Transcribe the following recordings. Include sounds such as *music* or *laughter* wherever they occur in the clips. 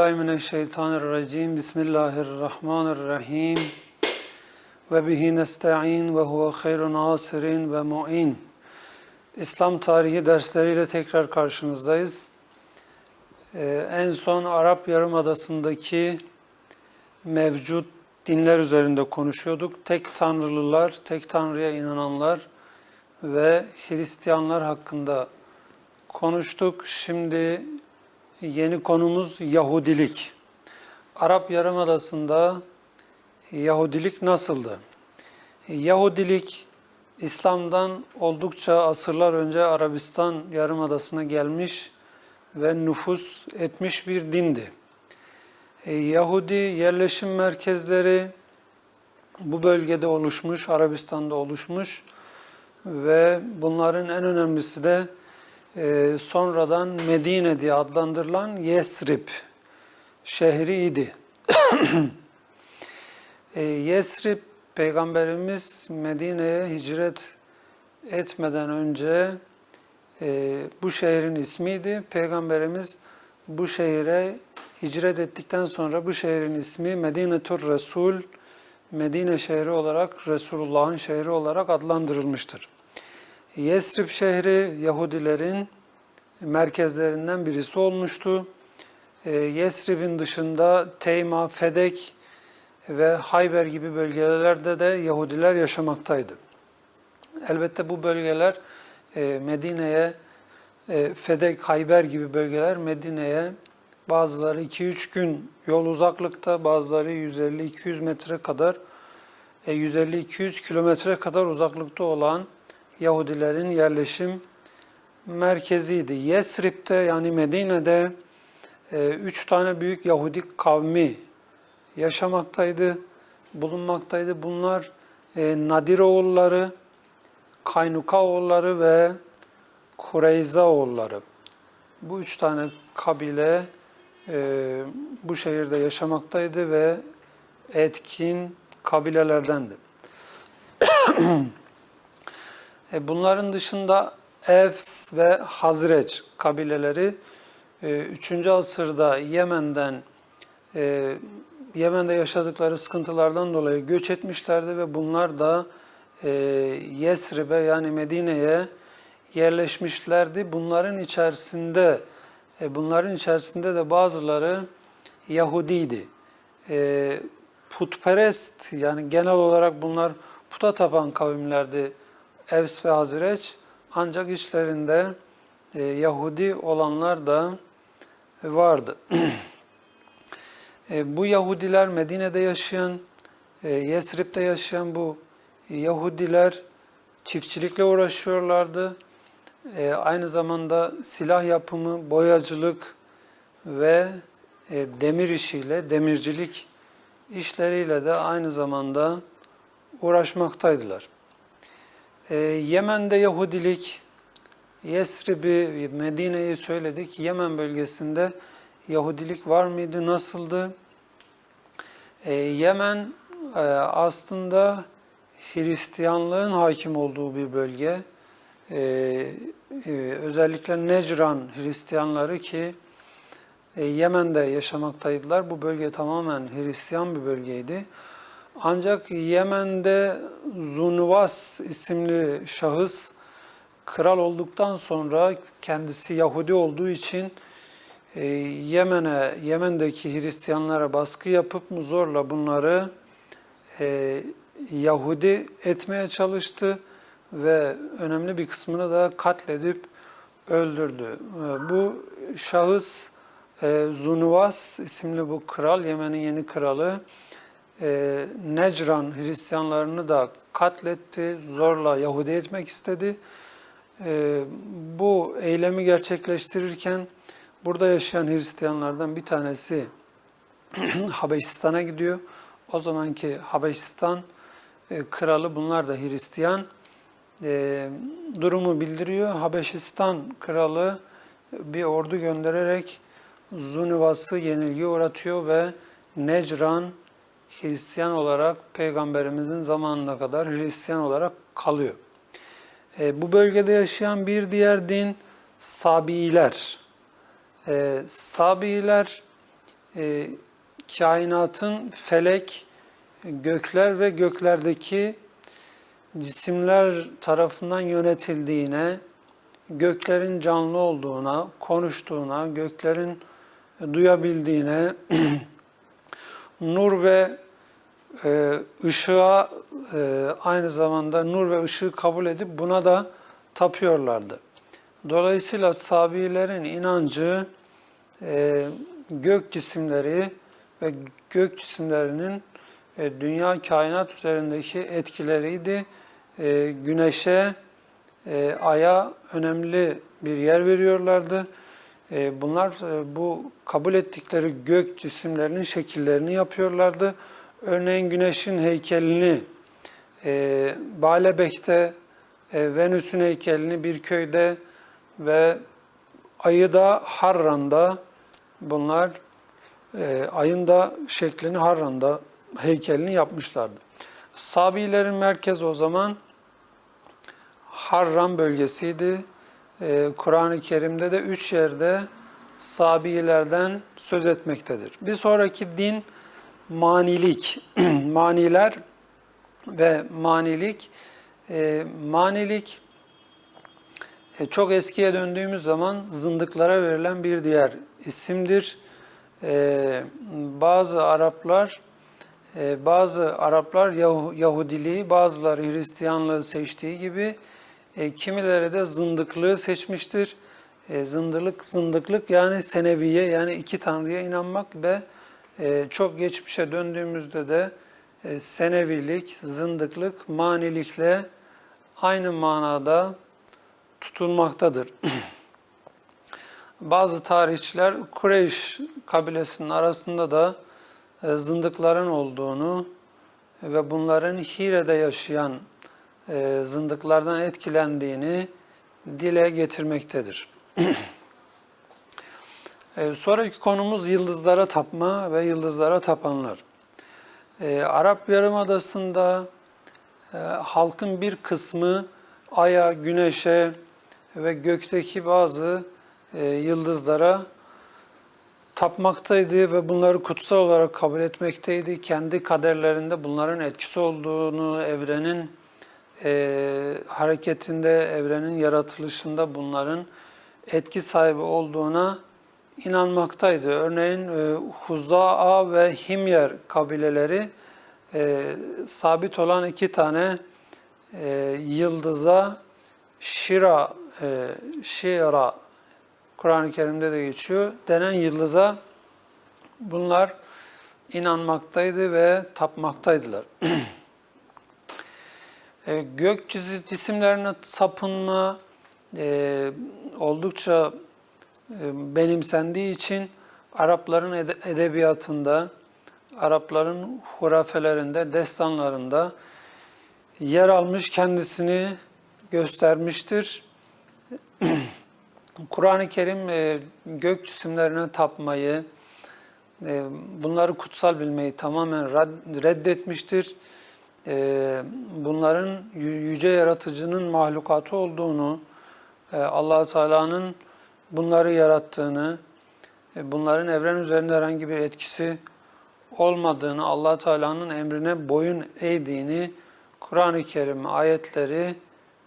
Billahi mineşşeytanirracim. Bismillahirrahmanirrahim. Ve bihi nesta'in ve huve hayrun nasirin ve mu'in. İslam tarihi dersleriyle tekrar karşınızdayız. Ee, en son Arap Yarımadası'ndaki mevcut dinler üzerinde konuşuyorduk. Tek tanrılılar, tek tanrıya inananlar ve Hristiyanlar hakkında konuştuk. Şimdi yeni konumuz Yahudilik. Arap Yarımadası'nda Yahudilik nasıldı? Yahudilik İslam'dan oldukça asırlar önce Arabistan Yarımadası'na gelmiş ve nüfus etmiş bir dindi. Yahudi yerleşim merkezleri bu bölgede oluşmuş, Arabistan'da oluşmuş ve bunların en önemlisi de e, sonradan Medine diye adlandırılan Yesrib şehriydi. *clears throat* e, Yesrib Peygamberimiz Medine'ye hicret etmeden önce e, bu şehrin ismiydi. Peygamberimiz bu şehire hicret ettikten sonra bu şehrin ismi Medinetur Resul, Medine şehri olarak Resulullah'ın şehri olarak adlandırılmıştır. Yesrib şehri Yahudilerin merkezlerinden birisi olmuştu. E, Yesrib'in dışında Teyma, Fedek ve Hayber gibi bölgelerde de Yahudiler yaşamaktaydı. Elbette bu bölgeler e, Medine'ye, e, Fedek, Hayber gibi bölgeler Medine'ye bazıları 2-3 gün yol uzaklıkta, bazıları 150-200 metre kadar, 150-200 kilometre kadar uzaklıkta olan Yahudilerin yerleşim merkeziydi. Yesrib'de yani Medine'de üç tane büyük Yahudi kavmi yaşamaktaydı, bulunmaktaydı. Bunlar Nadir oğulları, Kaynuka oğulları ve Kureyza oğulları. Bu üç tane kabile bu şehirde yaşamaktaydı ve etkin kabilelerdendi. *clears throat* Bunların dışında Evs ve Hazreç kabileleri 3. asırda Yemen'den Yemen'de yaşadıkları sıkıntılardan dolayı göç etmişlerdi ve bunlar da Yesrib'e yani Medine'ye yerleşmişlerdi. Bunların içerisinde bunların içerisinde de bazıları Yahudiydi. Putperest yani genel olarak bunlar puta tapan kavimlerdi. Evs ve Hazreç ancak içlerinde e, Yahudi olanlar da vardı. *clears throat* e, bu Yahudiler Medine'de yaşayan, e, Yesrib'de yaşayan bu Yahudiler çiftçilikle uğraşıyorlardı. E, aynı zamanda silah yapımı, boyacılık ve e, demir işiyle, demircilik işleriyle de aynı zamanda uğraşmaktaydılar. Ee, Yemen'de Yahudilik, Yesrib'i, Medine'yi söyledik. Yemen bölgesinde Yahudilik var mıydı, nasıldı? Ee, Yemen e, aslında Hristiyanlığın hakim olduğu bir bölge. Ee, e, özellikle Necran Hristiyanları ki e, Yemen'de yaşamaktaydılar. Bu bölge tamamen Hristiyan bir bölgeydi. Ancak Yemen'de Zunvas isimli şahıs kral olduktan sonra kendisi Yahudi olduğu için e, Yemen'e, Yemen'deki Hristiyanlara baskı yapıp zorla bunları e, Yahudi etmeye çalıştı ve önemli bir kısmını da katledip öldürdü. E, bu şahıs Zunvas isimli bu kral, Yemen'in yeni kralı, e, Necran Hristiyanlarını da katletti, zorla Yahudi etmek istedi. E, bu eylemi gerçekleştirirken burada yaşayan Hristiyanlardan bir tanesi *clears throat* Habeşistan'a gidiyor. O zamanki Habeşistan e, kralı bunlar da Hristiyan. E, durumu bildiriyor. Habeşistan kralı bir ordu göndererek Zunivas'ı yenilgi uğratıyor ve Necran Hristiyan olarak Peygamberimizin zamanına kadar Hristiyan olarak kalıyor. E, bu bölgede yaşayan bir diğer din Sabiiler. E, Sabiiler e, kainatın felek, gökler ve göklerdeki cisimler tarafından yönetildiğine, göklerin canlı olduğuna, konuştuğuna, göklerin duyabildiğine, *clears throat* nur ve e, ışığa e, aynı zamanda nur ve ışığı kabul edip buna da tapıyorlardı. Dolayısıyla Sabilerin inancı e, gök cisimleri ve gök cisimlerinin e, dünya kainat üzerindeki etkileriydi. E, güneşe, e, aya önemli bir yer veriyorlardı. E, bunlar e, bu kabul ettikleri gök cisimlerinin şekillerini yapıyorlardı. Örneğin güneşin heykelini e, Baalebek'te, e, Venüs'ün heykelini bir köyde ve ayı da Harran'da bunlar ayın da şeklini Harran'da heykelini yapmışlardı. Sabilerin merkezi o zaman Harran bölgesiydi. Ee, Kur'an-ı Kerim'de de üç yerde Sabilerden söz etmektedir. Bir sonraki din manilik. *clears throat* Maniler ve manilik. E, manilik e, çok eskiye döndüğümüz zaman zındıklara verilen bir diğer isimdir. E, bazı Araplar e, bazı Araplar Yahu- Yahudiliği, bazıları Hristiyanlığı seçtiği gibi e, kimileri de zındıklığı seçmiştir. E, zındıklık, zındıklık yani seneviye yani iki tanrıya inanmak ve e, çok geçmişe döndüğümüzde de e, senevilik, zındıklık, manilikle aynı manada tutulmaktadır. *clears throat* Bazı tarihçiler Kureyş kabilesinin arasında da e, zındıkların olduğunu ve bunların Hire'de yaşayan e, zındıklardan etkilendiğini dile getirmektedir. *clears throat* E, Sonraki konumuz yıldızlara tapma ve yıldızlara tapanlar. E, Arap Yarımadası'nda e, halkın bir kısmı aya, güneşe ve gökteki bazı yıldızlara tapmaktaydı ve bunları kutsal olarak kabul etmekteydi. Kendi kaderlerinde bunların etkisi olduğunu, evrenin e, hareketinde, evrenin yaratılışında bunların etki sahibi olduğuna inanmaktaydı. Örneğin e, Huzaa ve Himyer kabileleri e, sabit olan iki tane e, yıldıza Şira, e, Şira Kur'an-ı Kerim'de de geçiyor. Denen yıldıza bunlar inanmaktaydı ve tapmaktaydılar. *clears throat* e, gök cisimlerine sapınma e, oldukça e, benimsendiği için Arapların ede- edebiyatında, Arapların hurafelerinde, destanlarında yer almış, kendisini göstermiştir. *clears throat* Kur'an-ı Kerim e, gök cisimlerine tapmayı, e, bunları kutsal bilmeyi tamamen reddetmiştir. E, bunların yü- yüce yaratıcının mahlukatı olduğunu, e, allah Teala'nın bunları yarattığını, e, bunların evren üzerinde herhangi bir etkisi olmadığını, allah Teala'nın emrine boyun eğdiğini Kur'an-ı Kerim ayetleri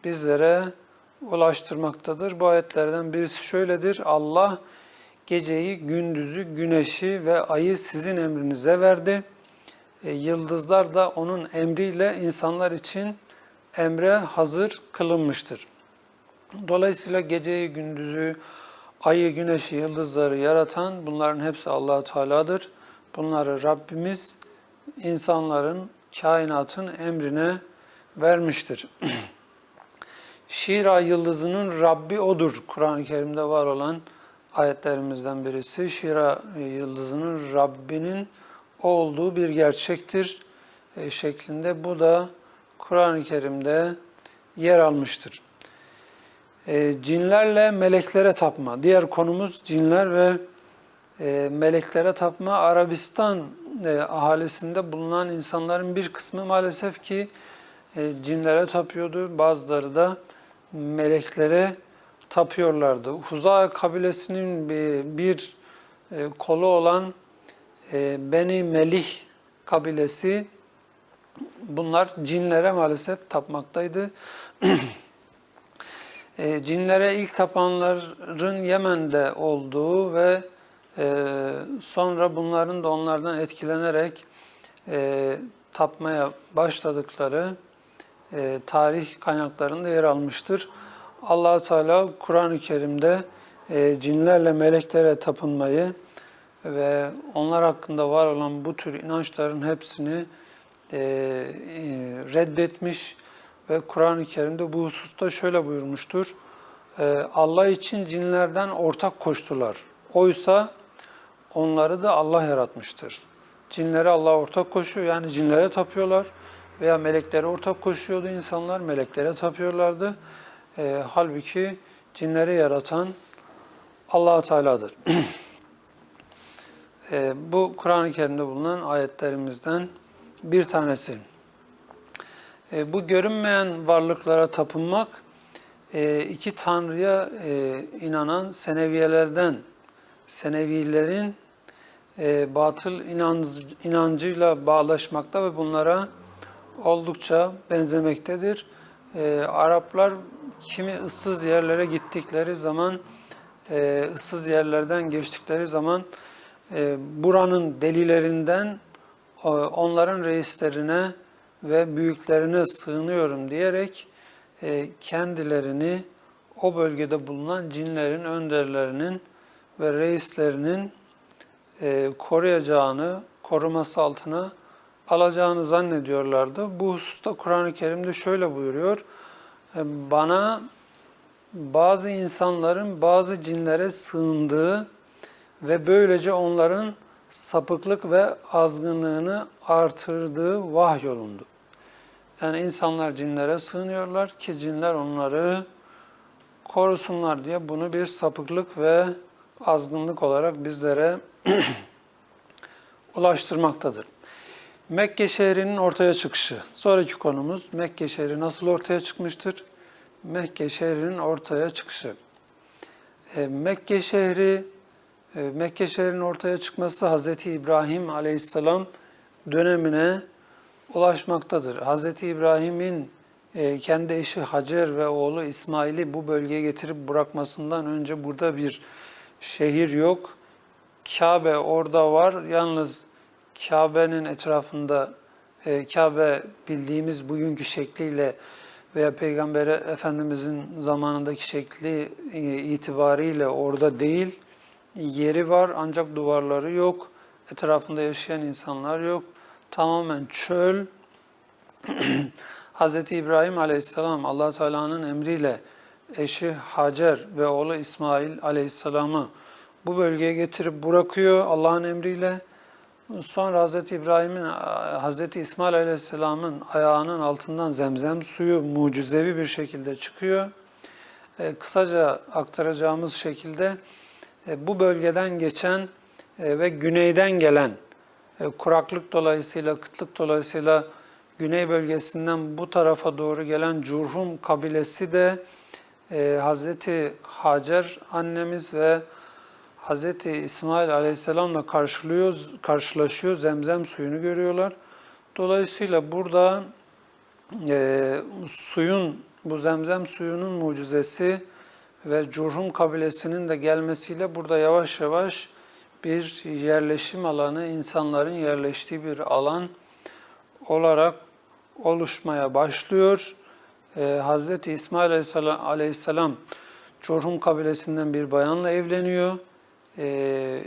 bizlere ulaştırmaktadır. Bu ayetlerden birisi şöyledir. Allah geceyi, gündüzü, güneşi ve ayı sizin emrinize verdi. E, yıldızlar da onun emriyle insanlar için emre hazır kılınmıştır. Dolayısıyla geceyi, gündüzü, ayı, güneşi, yıldızları yaratan bunların hepsi allah Teala'dır. Bunları Rabbimiz insanların, kainatın emrine vermiştir. *clears throat* Şira yıldızının Rabbi odur. Kur'an-ı Kerim'de var olan ayetlerimizden birisi. Şira yıldızının Rabbinin olduğu bir gerçektir e, şeklinde. Bu da Kur'an-ı Kerim'de yer almıştır. E, cinlerle meleklere tapma. Diğer konumuz cinler ve e, meleklere tapma. Arabistan ahalisinde bulunan insanların bir kısmı maalesef ki cinlere tapıyordu. Bazıları da meleklere tapıyorlardı. Huza kabilesinin bir, kolu olan Beni Melih kabilesi bunlar cinlere maalesef tapmaktaydı. *clears throat* E, cinlere ilk tapanların Yemen'de olduğu ve e, sonra bunların da onlardan etkilenerek e, tapmaya başladıkları e, tarih kaynaklarında yer almıştır. allah Teala Kur'an-ı Kerim'de cinlerle meleklere tapınmayı ve onlar hakkında var olan bu tür inançların hepsini e, e, reddetmiş ve Kur'an-ı Kerim'de bu hususta şöyle buyurmuştur. E, Allah için cinlerden ortak koştular. Oysa onları da Allah yaratmıştır. Cinlere Allah ortak koşuyor yani cinlere tapıyorlar veya meleklere ortak koşuyordu insanlar, meleklere tapıyorlardı. E, halbuki cinleri yaratan allah Teala'dır. *clears throat* e, bu Kur'an-ı Kerim'de bulunan ayetlerimizden bir tanesi. E, bu görünmeyen varlıklara tapınmak, e, iki tanrıya e, inanan seneviyelerden, senevilerin e, batıl inanc, inancıyla bağlaşmakta ve bunlara oldukça benzemektedir. Araplar kimi ıssız yerlere gittikleri zaman, ıssız yerlerden geçtikleri zaman buranın delilerinden e, onların reislerine ve büyüklerine sığınıyorum diyerek e, kendilerini o bölgede bulunan cinlerin önderlerinin ve reislerinin e, koruyacağını, koruması altına alacağını zannediyorlardı. Bu hususta Kur'an-ı Kerim'de şöyle buyuruyor. E, bana bazı insanların bazı cinlere sığındığı ve böylece onların sapıklık ve azgınlığını artırdığı vahyolundu. Yani insanlar cinlere sığınıyorlar ki cinler onları korusunlar diye bunu bir sapıklık ve azgınlık olarak bizlere *clears throat* ulaştırmaktadır. Mekke şehrinin ortaya çıkışı. Sonraki konumuz Mekke şehri nasıl ortaya çıkmıştır? Mekke şehrinin ortaya çıkışı. E, Mekke şehri Mekke şehrinin ortaya çıkması Hz. İbrahim aleyhisselam dönemine ulaşmaktadır. Hz. İbrahim'in e, kendi eşi Hacer ve oğlu İsmail'i bu bölgeye getirip bırakmasından önce burada bir şehir yok. Kabe orada var. Yalnız Kabe'nin etrafında e, Kabe bildiğimiz bugünkü şekliyle veya Peygamber Efendimizin zamanındaki şekli e, itibariyle orada değil. Yeri var ancak duvarları yok. Etrafında yaşayan insanlar yok. Tamamen çöl. *clears throat* Hz. İbrahim Aleyhisselam allah Teala'nın emriyle eşi Hacer ve oğlu İsmail Aleyhisselam'ı bu bölgeye getirip bırakıyor Allah'ın emriyle. Sonra Hz. İbrahim'in, Hz. İsmail Aleyhisselam'ın ayağının altından zemzem suyu mucizevi bir şekilde çıkıyor. E, kısaca aktaracağımız şekilde bu bölgeden geçen e, ve güneyden gelen e, kuraklık dolayısıyla, kıtlık dolayısıyla güney bölgesinden bu tarafa doğru gelen Curhum kabilesi de e, Hazreti Hacer annemiz ve Hazreti İsmail Aleyhisselam'la karşılıyor, karşılaşıyor, zemzem suyunu görüyorlar. Dolayısıyla burada e, suyun, bu zemzem suyunun mucizesi ve Curhum kabilesinin de gelmesiyle burada yavaş yavaş bir yerleşim alanı, insanların yerleştiği bir alan olarak oluşmaya başlıyor. Ee, Hz. İsmail Aleyhisselam, Aleyhisselam Curhum kabilesinden bir bayanla evleniyor. Ee,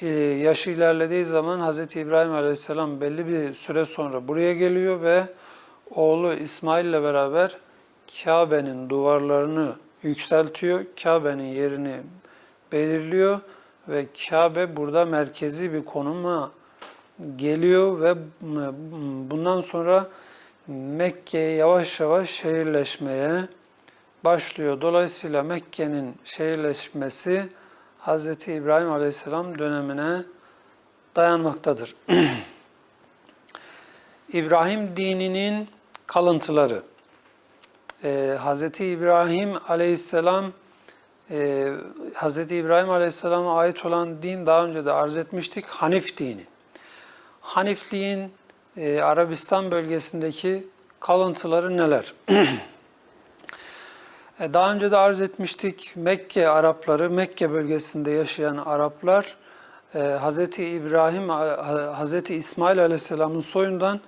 e, yaşı ilerlediği zaman Hz. İbrahim Aleyhisselam belli bir süre sonra buraya geliyor ve oğlu İsmail ile beraber Kabe'nin duvarlarını yükseltiyor. Kabe'nin yerini belirliyor ve Kabe burada merkezi bir konuma geliyor ve bundan sonra Mekke yavaş yavaş şehirleşmeye başlıyor. Dolayısıyla Mekke'nin şehirleşmesi Hz. İbrahim Aleyhisselam dönemine dayanmaktadır. *clears throat* İbrahim dininin kalıntıları. Ee, Hz. İbrahim Aleyhisselam e, Hz. İbrahim Aleyhisselam'a ait olan din daha önce de arz etmiştik. Hanif dini. Hanifliğin e, Arabistan bölgesindeki kalıntıları neler? *clears throat* E, Daha önce de arz etmiştik. Mekke Arapları, Mekke bölgesinde yaşayan Araplar e, Hz. İbrahim, Hz. İsmail Aleyhisselam'ın soyundan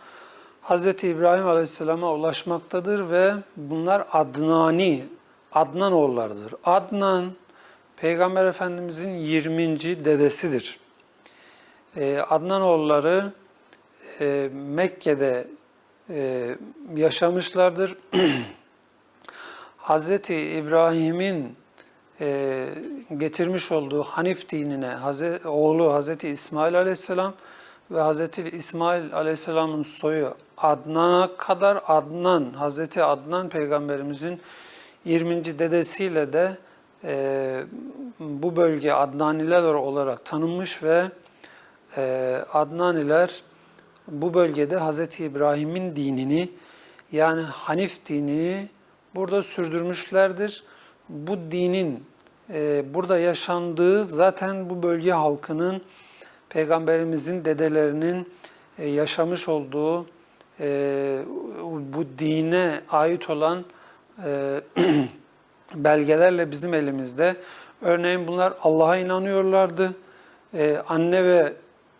Hz. İbrahim Aleyhisselam'a ulaşmaktadır ve bunlar Adnani, Adnan oğullarıdır. Adnan, Peygamber Efendimizin 20. dedesidir. E, Adnan oğulları e, Mekke'de e, yaşamışlardır. *clears throat* Hazreti İbrahim'in e, getirmiş olduğu Hanif dinine oğlu Hazreti İsmail Aleyhisselam ve Hazreti İsmail Aleyhisselam'ın soyu Adnan'a kadar Adnan, Hazreti Adnan peygamberimizin 20. dedesiyle de e, bu bölge Adnaniler olarak tanınmış ve e, Adnaniler bu bölgede Hazreti İbrahim'in dinini yani Hanif dinini burada sürdürmüşlerdir. Bu dinin e, burada yaşandığı zaten bu bölge halkının peygamberimizin dedelerinin e, yaşamış olduğu e, bu dine ait olan e, *clears throat* belgelerle bizim elimizde. Örneğin bunlar Allah'a inanıyorlardı. E, anne ve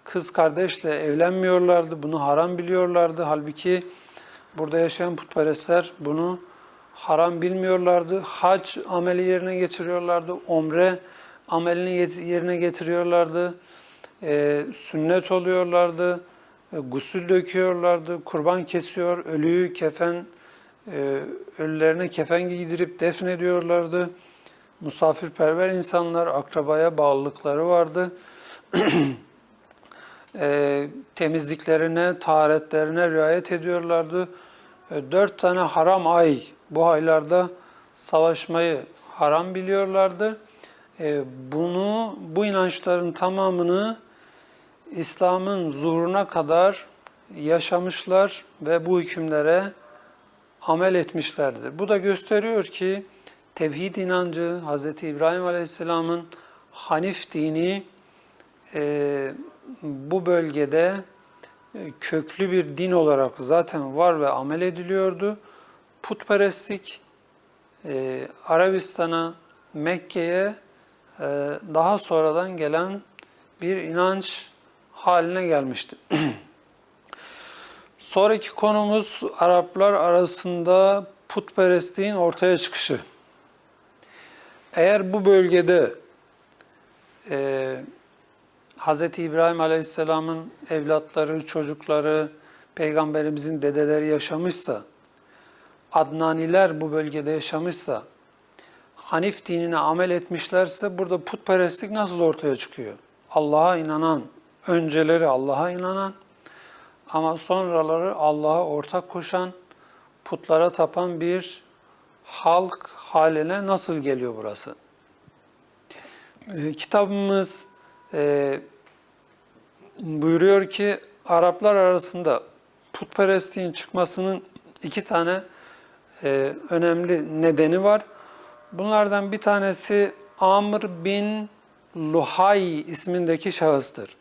kız kardeşle evlenmiyorlardı. Bunu haram biliyorlardı. Halbuki burada yaşayan putperestler bunu haram bilmiyorlardı. Hac ameli yerine getiriyorlardı. Omre amelini yerine getiriyorlardı. E, sünnet oluyorlardı. E, gusül döküyorlardı. Kurban kesiyor. Ölüyü kefen e, ölülerine kefen giydirip defnediyorlardı. Musafirperver insanlar, akrabaya bağlılıkları vardı. *clears throat* e, temizliklerine, taharetlerine riayet ediyorlardı. Dört tane haram ay bu aylarda savaşmayı haram biliyorlardı. Bunu, bu inançların tamamını İslam'ın zuhuruna kadar yaşamışlar ve bu hükümlere amel etmişlerdir. Bu da gösteriyor ki tevhid inancı, Hz. İbrahim Aleyhisselam'ın Hanif dini e, bu bölgede e, köklü bir din olarak zaten var ve amel ediliyordu. Putperestlik e, Arabistan'a, Mekke'ye e, daha sonradan gelen bir inanç haline gelmişti. *clears throat* Sonraki konumuz Araplar arasında putperestliğin ortaya çıkışı. Eğer bu bölgede e, Hz. İbrahim Aleyhisselam'ın evlatları, çocukları, Peygamberimizin dedeleri yaşamışsa, Adnaniler bu bölgede yaşamışsa, Hanif dinine amel etmişlerse burada putperestlik nasıl ortaya çıkıyor? Allah'a inanan, önceleri Allah'a inanan ama sonraları Allah'a ortak koşan, putlara tapan bir halk haline nasıl geliyor burası? E, kitabımız e, buyuruyor ki Araplar arasında putperestliğin çıkmasının iki tane e, önemli nedeni var. Bunlardan bir tanesi Amr bin Luhay ismindeki şahıstır.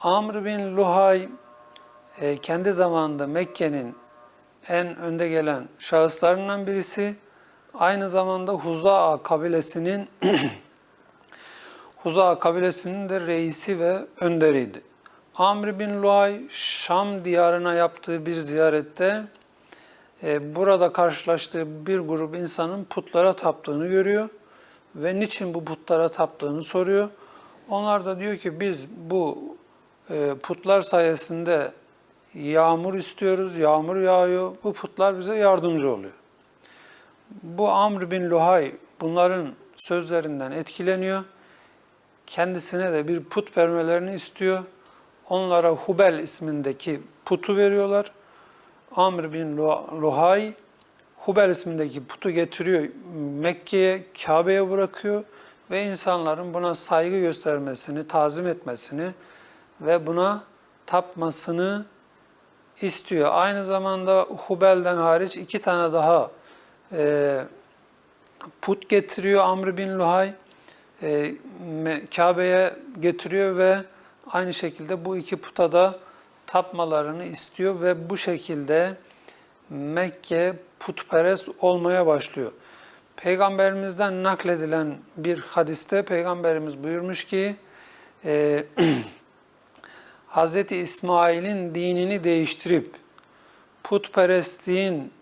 Amr bin Luhay e, kendi zamanında Mekke'nin en önde gelen şahıslarından birisi. Aynı zamanda Huza'a kabilesinin *clears throat* Huza'a kabilesinin de reisi ve önderiydi. Amr bin Luay Şam diyarına yaptığı bir ziyarette e, burada karşılaştığı bir grup insanın putlara taptığını görüyor ve niçin bu putlara taptığını soruyor. Onlar da diyor ki biz bu putlar sayesinde yağmur istiyoruz, yağmur yağıyor. Bu putlar bize yardımcı oluyor. Bu Amr bin Luhay bunların sözlerinden etkileniyor. Kendisine de bir put vermelerini istiyor. Onlara Hubel ismindeki putu veriyorlar. Amr bin Luhay Hubel ismindeki putu getiriyor Mekke'ye, Kabe'ye bırakıyor ve insanların buna saygı göstermesini, tazim etmesini ve buna tapmasını istiyor. Aynı zamanda Hubel'den hariç iki tane daha e, put getiriyor Amr bin Luhay. E, Kabe'ye getiriyor ve aynı şekilde bu iki puta da tapmalarını istiyor ve bu şekilde Mekke putperest olmaya başlıyor. Peygamberimizden nakledilen bir hadiste Peygamberimiz buyurmuş ki e, *clears throat* Hz. İsmail'in dinini değiştirip putperestliğin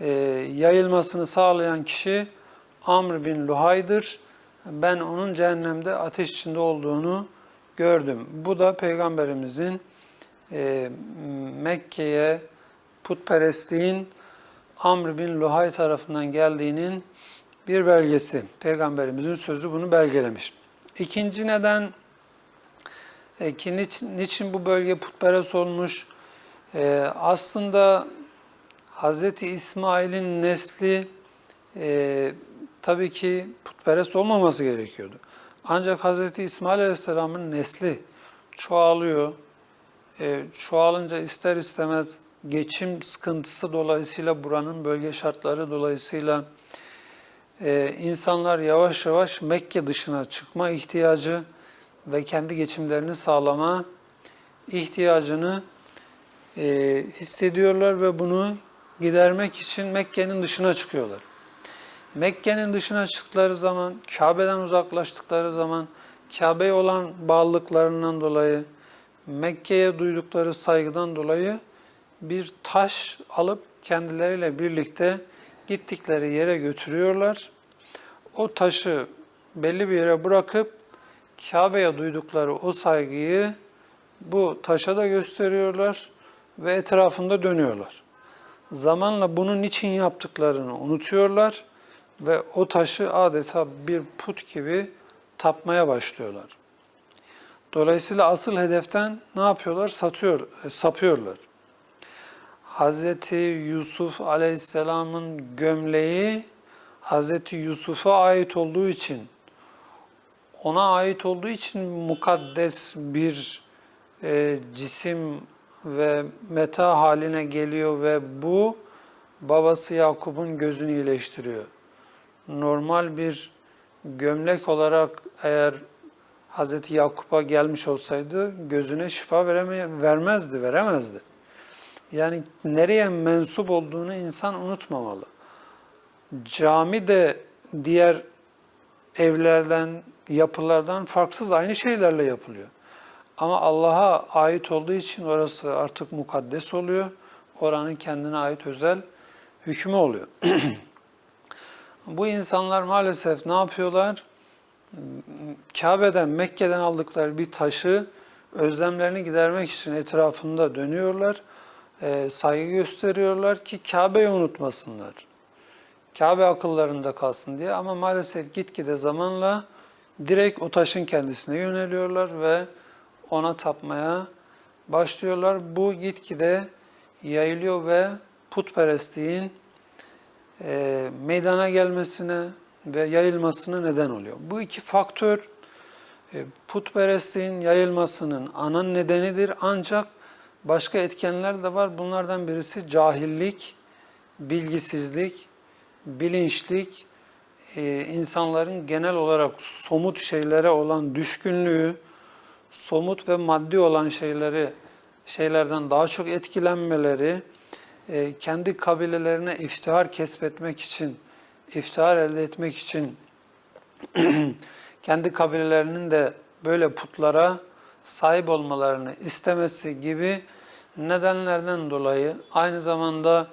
e, yayılmasını sağlayan kişi Amr bin Luhay'dır. Ben onun cehennemde ateş içinde olduğunu gördüm. Bu da Peygamberimizin e, Mekke'ye putperestliğin Amr bin Luhay tarafından geldiğinin bir belgesi. Peygamberimizin sözü bunu belgelemiş. İkinci neden e, ki niçin, niçin bu bölge putperest olmuş? E, aslında Hz. İsmail'in nesli e, tabii ki putperest olmaması gerekiyordu. Ancak Hz. İsmail Aleyhisselam'ın nesli çoğalıyor. E, çoğalınca ister istemez geçim sıkıntısı dolayısıyla buranın bölge şartları dolayısıyla e, insanlar yavaş yavaş Mekke dışına çıkma ihtiyacı ve kendi geçimlerini sağlama ihtiyacını e, hissediyorlar ve bunu gidermek için Mekke'nin dışına çıkıyorlar. Mekke'nin dışına çıktıkları zaman, Kabe'den uzaklaştıkları zaman, Kabe'ye olan bağlılıklarından dolayı, Mekke'ye duydukları saygıdan dolayı bir taş alıp kendileriyle birlikte gittikleri yere götürüyorlar. O taşı belli bir yere bırakıp Kabe'ye duydukları o saygıyı bu taşa da gösteriyorlar ve etrafında dönüyorlar. Zamanla bunun için yaptıklarını unutuyorlar ve o taşı adeta bir put gibi tapmaya başlıyorlar. Dolayısıyla asıl hedeften ne yapıyorlar? Satıyor, e, sapıyorlar. Hazreti Yusuf Aleyhisselam'ın gömleği Hazreti Yusuf'a ait olduğu için ona ait olduğu için mukaddes bir e, cisim ve meta haline geliyor ve bu babası Yakup'un gözünü iyileştiriyor. Normal bir gömlek olarak eğer Hazreti Yakup'a gelmiş olsaydı gözüne şifa vereme, vermezdi, veremezdi. Yani nereye mensup olduğunu insan unutmamalı. Cami de diğer evlerden, yapılardan farksız aynı şeylerle yapılıyor. Ama Allah'a ait olduğu için orası artık mukaddes oluyor. Oranın kendine ait özel hükmü oluyor. *clears throat* Bu insanlar maalesef ne yapıyorlar? Kabe'den, Mekke'den aldıkları bir taşı özlemlerini gidermek için etrafında dönüyorlar. E, saygı gösteriyorlar ki Kabe'yi unutmasınlar. Kabe akıllarında kalsın diye ama maalesef gitgide zamanla direkt o taşın kendisine yöneliyorlar ve ona tapmaya başlıyorlar. Bu gitgide yayılıyor ve putperestliğin e, meydana gelmesine ve yayılmasına neden oluyor. Bu iki faktör e, putperestliğin yayılmasının ana nedenidir ancak başka etkenler de var. Bunlardan birisi cahillik, bilgisizlik, bilinçlik, e, insanların genel olarak somut şeylere olan düşkünlüğü, somut ve maddi olan şeyleri şeylerden daha çok etkilenmeleri, e, kendi kabilelerine iftihar kesbetmek için, iftihar elde etmek için *clears throat* kendi kabilelerinin de böyle putlara sahip olmalarını istemesi gibi nedenlerden dolayı aynı zamanda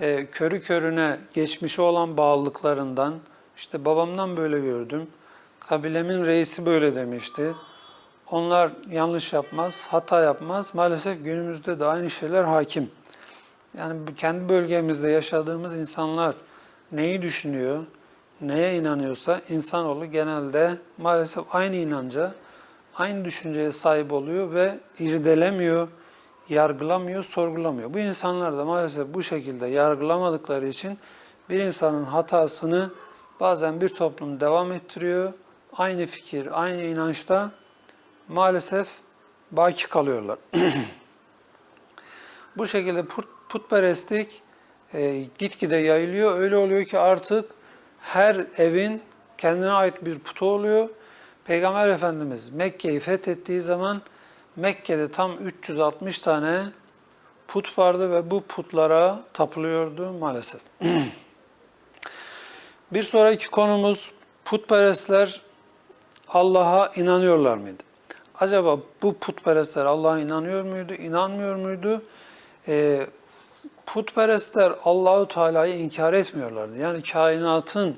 e, körü körüne geçmişe olan bağlılıklarından, işte babamdan böyle gördüm, kabilemin reisi böyle demişti, onlar yanlış yapmaz, hata yapmaz. Maalesef günümüzde de aynı şeyler hakim. Yani kendi bölgemizde yaşadığımız insanlar neyi düşünüyor, neye inanıyorsa insanoğlu genelde maalesef aynı inanca, aynı düşünceye sahip oluyor ve irdelemiyor, yargılamıyor, sorgulamıyor. Bu insanlar da maalesef bu şekilde yargılamadıkları için bir insanın hatasını bazen bir toplum devam ettiriyor. Aynı fikir, aynı inançta maalesef baki kalıyorlar. *clears throat* bu şekilde put, putperestlik e, gitgide yayılıyor. Öyle oluyor ki artık her evin kendine ait bir putu oluyor. Peygamber Efendimiz Mekke'yi fethettiği zaman Mekke'de tam 360 tane put vardı ve bu putlara tapılıyordu maalesef. *clears throat* bir sonraki konumuz putperestler Allah'a inanıyorlar mıydı? Acaba bu putperestler Allah'a inanıyor muydu, inanmıyor muydu? Ee, putperestler Allahu Teala'yı inkar etmiyorlardı. Yani kainatın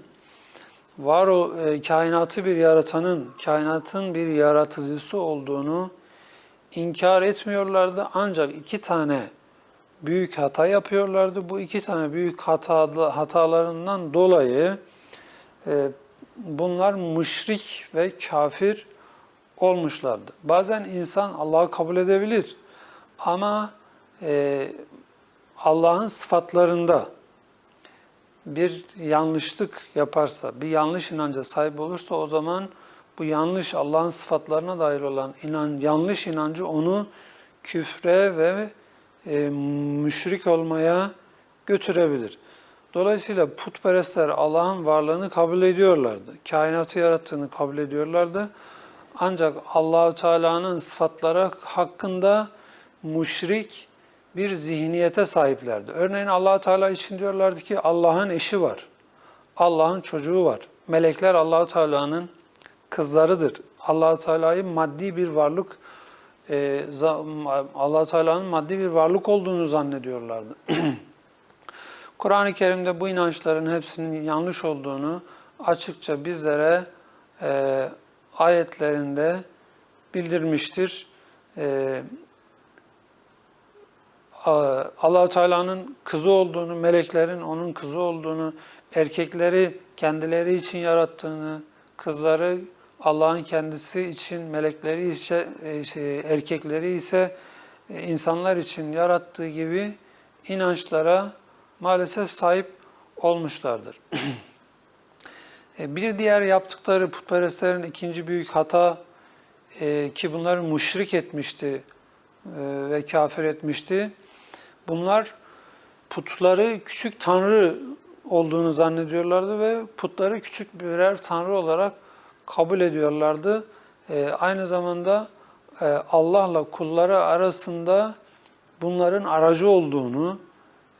var o e, kainatı bir yaratanın, kainatın bir yaratıcısı olduğunu inkar etmiyorlardı. Ancak iki tane büyük hata yapıyorlardı. Bu iki tane büyük hata, hatalarından dolayı e, bunlar müşrik ve kafir olmuşlardı. Bazen insan Allah'ı kabul edebilir ama e, Allah'ın sıfatlarında bir yanlışlık yaparsa, bir yanlış inanca sahip olursa o zaman bu yanlış Allah'ın sıfatlarına dair olan inan, yanlış inancı onu küfre ve e, müşrik olmaya götürebilir. Dolayısıyla putperestler Allah'ın varlığını kabul ediyorlardı. Kainatı yarattığını kabul ediyorlardı. Ancak Allahu Teala'nın sıfatları hakkında müşrik bir zihniyete sahiplerdi. Örneğin Allahu Teala için diyorlardı ki Allah'ın eşi var. Allah'ın çocuğu var. Melekler Allahu Teala'nın kızlarıdır. Allahu Teala'yı maddi bir varlık Allah Teala'nın maddi bir varlık olduğunu zannediyorlardı. *clears throat* Kur'an-ı Kerim'de bu inançların hepsinin yanlış olduğunu açıkça bizlere e, ayetlerinde bildirmiştir. E, allah Teala'nın kızı olduğunu, meleklerin onun kızı olduğunu, erkekleri kendileri için yarattığını, kızları Allah'ın kendisi için, melekleri ise, şey, erkekleri ise e, insanlar için yarattığı gibi inançlara maalesef sahip olmuşlardır. *clears throat* E, bir diğer yaptıkları putperestlerin ikinci büyük hata ki bunları müşrik etmişti ve kafir etmişti. Bunlar putları küçük tanrı olduğunu zannediyorlardı ve putları küçük birer tanrı olarak kabul ediyorlardı. E, aynı zamanda e, Allah'la kulları arasında bunların aracı olduğunu,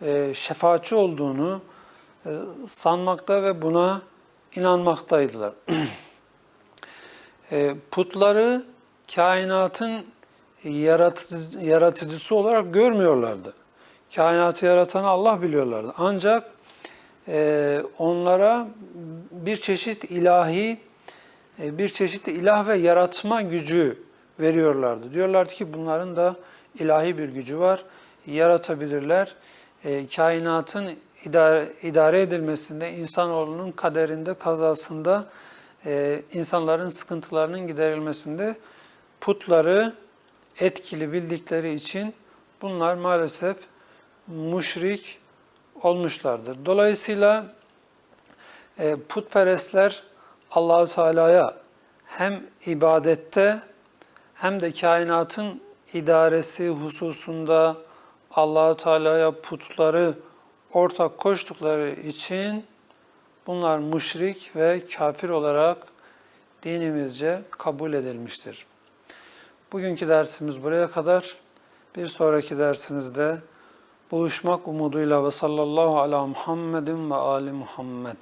e, şefaatçi olduğunu e, sanmakta ve buna inanmaktaydılar. *clears throat* e, putları kainatın yaratıcı, yaratıcısı olarak görmüyorlardı. Kainatı yaratanı Allah biliyorlardı. Ancak e, onlara bir çeşit ilahi, bir çeşit ilah ve yaratma gücü veriyorlardı. Diyorlardı ki bunların da ilahi bir gücü var, yaratabilirler. E, kainatın idare, edilmesinde, insanoğlunun kaderinde, kazasında, e, insanların sıkıntılarının giderilmesinde putları etkili bildikleri için bunlar maalesef müşrik olmuşlardır. Dolayısıyla e, putperestler Allahu Teala'ya hem ibadette hem de kainatın idaresi hususunda Allahu Teala'ya putları ortak koştukları için bunlar müşrik ve kafir olarak dinimizce kabul edilmiştir. Bugünkü dersimiz buraya kadar. Bir sonraki dersimizde buluşmak umuduyla ve sallallahu ala Muhammedin ve ali Muhammed.